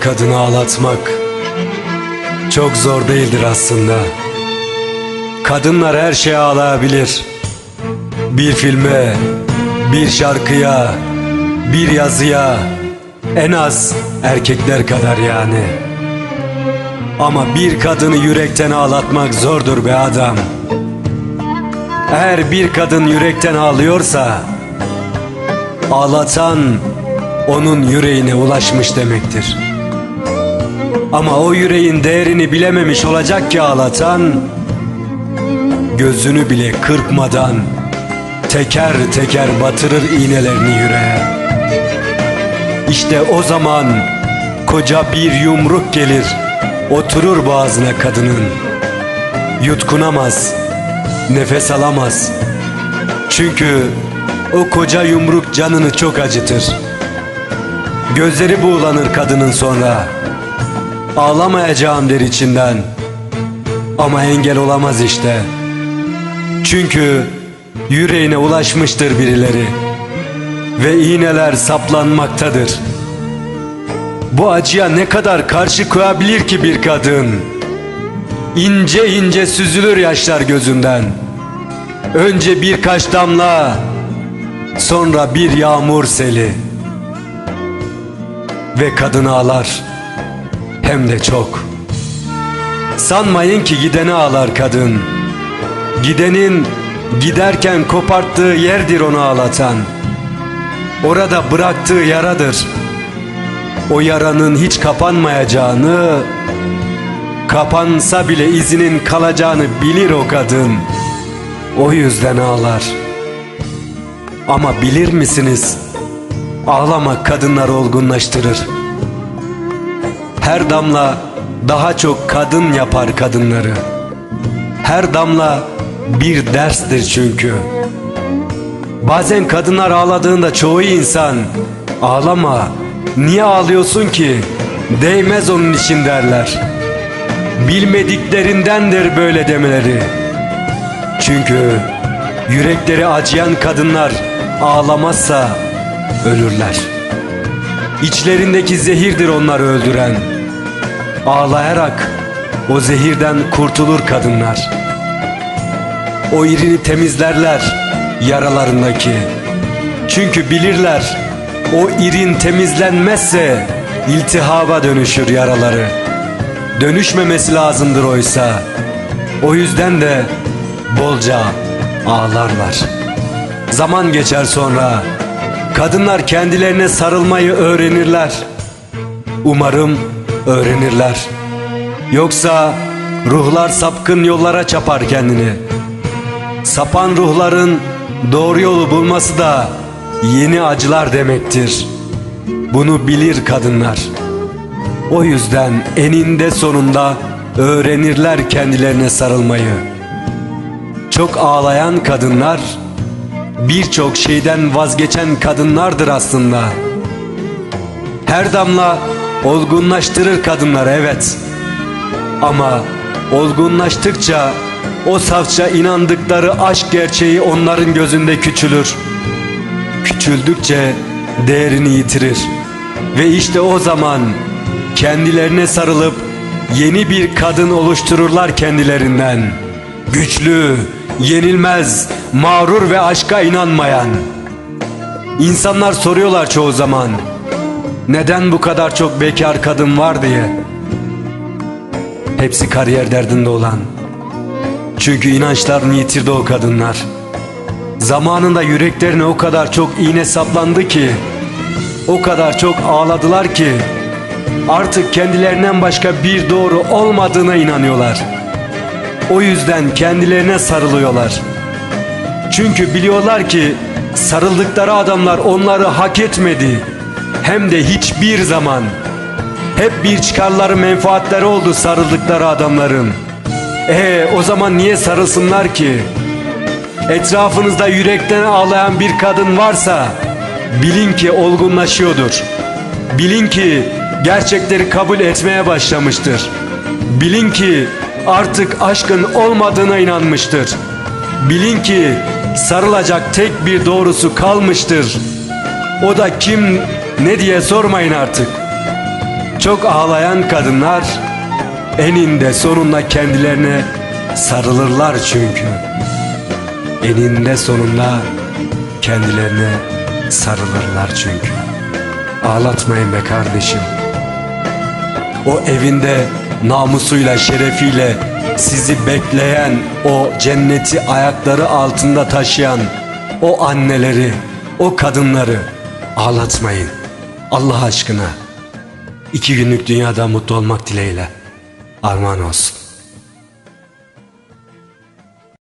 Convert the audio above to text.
kadını ağlatmak çok zor değildir aslında. Kadınlar her şeye ağlayabilir. Bir filme, bir şarkıya, bir yazıya en az erkekler kadar yani. Ama bir kadını yürekten ağlatmak zordur be adam. Eğer bir kadın yürekten ağlıyorsa ağlatan onun yüreğine ulaşmış demektir. Ama o yüreğin değerini bilememiş olacak ki ağlatan gözünü bile kırpmadan teker teker batırır iğnelerini yüreğe. İşte o zaman koca bir yumruk gelir oturur boğazına kadının. Yutkunamaz, nefes alamaz. Çünkü o koca yumruk canını çok acıtır. Gözleri buğulanır kadının sonra. Ağlamayacağım der içinden. Ama engel olamaz işte. Çünkü yüreğine ulaşmıştır birileri. Ve iğneler saplanmaktadır. Bu acıya ne kadar karşı koyabilir ki bir kadın? İnce ince süzülür yaşlar gözünden. Önce birkaç damla, sonra bir yağmur seli. Ve kadın ağlar, hem de çok. Sanmayın ki gideni ağlar kadın. Gidenin giderken koparttığı yerdir onu ağlatan. Orada bıraktığı yaradır. O yaranın hiç kapanmayacağını, kapansa bile izinin kalacağını bilir o kadın. O yüzden ağlar. Ama bilir misiniz? Ağlamak kadınları olgunlaştırır. Her damla daha çok kadın yapar kadınları. Her damla bir derstir çünkü. Bazen kadınlar ağladığında çoğu insan ağlama niye ağlıyorsun ki değmez onun için derler. Bilmediklerindendir böyle demeleri. Çünkü yürekleri acıyan kadınlar ağlamazsa ölürler. İçlerindeki zehirdir onları öldüren. Ağlayarak o zehirden kurtulur kadınlar. O irini temizlerler yaralarındaki. Çünkü bilirler o irin temizlenmezse iltihaba dönüşür yaraları. Dönüşmemesi lazımdır oysa. O yüzden de bolca ağlarlar. Zaman geçer sonra kadınlar kendilerine sarılmayı öğrenirler. Umarım öğrenirler. Yoksa ruhlar sapkın yollara çapar kendini. Sapan ruhların doğru yolu bulması da yeni acılar demektir. Bunu bilir kadınlar. O yüzden eninde sonunda öğrenirler kendilerine sarılmayı. Çok ağlayan kadınlar birçok şeyden vazgeçen kadınlardır aslında. Her damla olgunlaştırır kadınlar evet. Ama olgunlaştıkça o safça inandıkları aşk gerçeği onların gözünde küçülür. Küçüldükçe değerini yitirir. Ve işte o zaman kendilerine sarılıp yeni bir kadın oluştururlar kendilerinden. Güçlü, yenilmez, mağrur ve aşka inanmayan. İnsanlar soruyorlar çoğu zaman. Neden bu kadar çok bekar kadın var diye. Hepsi kariyer derdinde olan. Çünkü inançlarını yitirdi o kadınlar. Zamanında yüreklerine o kadar çok iğne saplandı ki, o kadar çok ağladılar ki, artık kendilerinden başka bir doğru olmadığına inanıyorlar. O yüzden kendilerine sarılıyorlar. Çünkü biliyorlar ki sarıldıkları adamlar onları hak etmedi. Hem de hiçbir zaman. Hep bir çıkarları menfaatleri oldu sarıldıkları adamların. E o zaman niye sarılsınlar ki? Etrafınızda yürekten ağlayan bir kadın varsa bilin ki olgunlaşıyordur. Bilin ki gerçekleri kabul etmeye başlamıştır. Bilin ki artık aşkın olmadığına inanmıştır. Bilin ki sarılacak tek bir doğrusu kalmıştır. O da kim ne diye sormayın artık. Çok ağlayan kadınlar eninde sonunda kendilerine sarılırlar çünkü. Eninde sonunda kendilerine sarılırlar çünkü. Ağlatmayın be kardeşim. O evinde namusuyla, şerefiyle sizi bekleyen, o cenneti ayakları altında taşıyan o anneleri, o kadınları ağlatmayın. Allah aşkına. İki günlük dünyada mutlu olmak dileğiyle. Armağan olsun.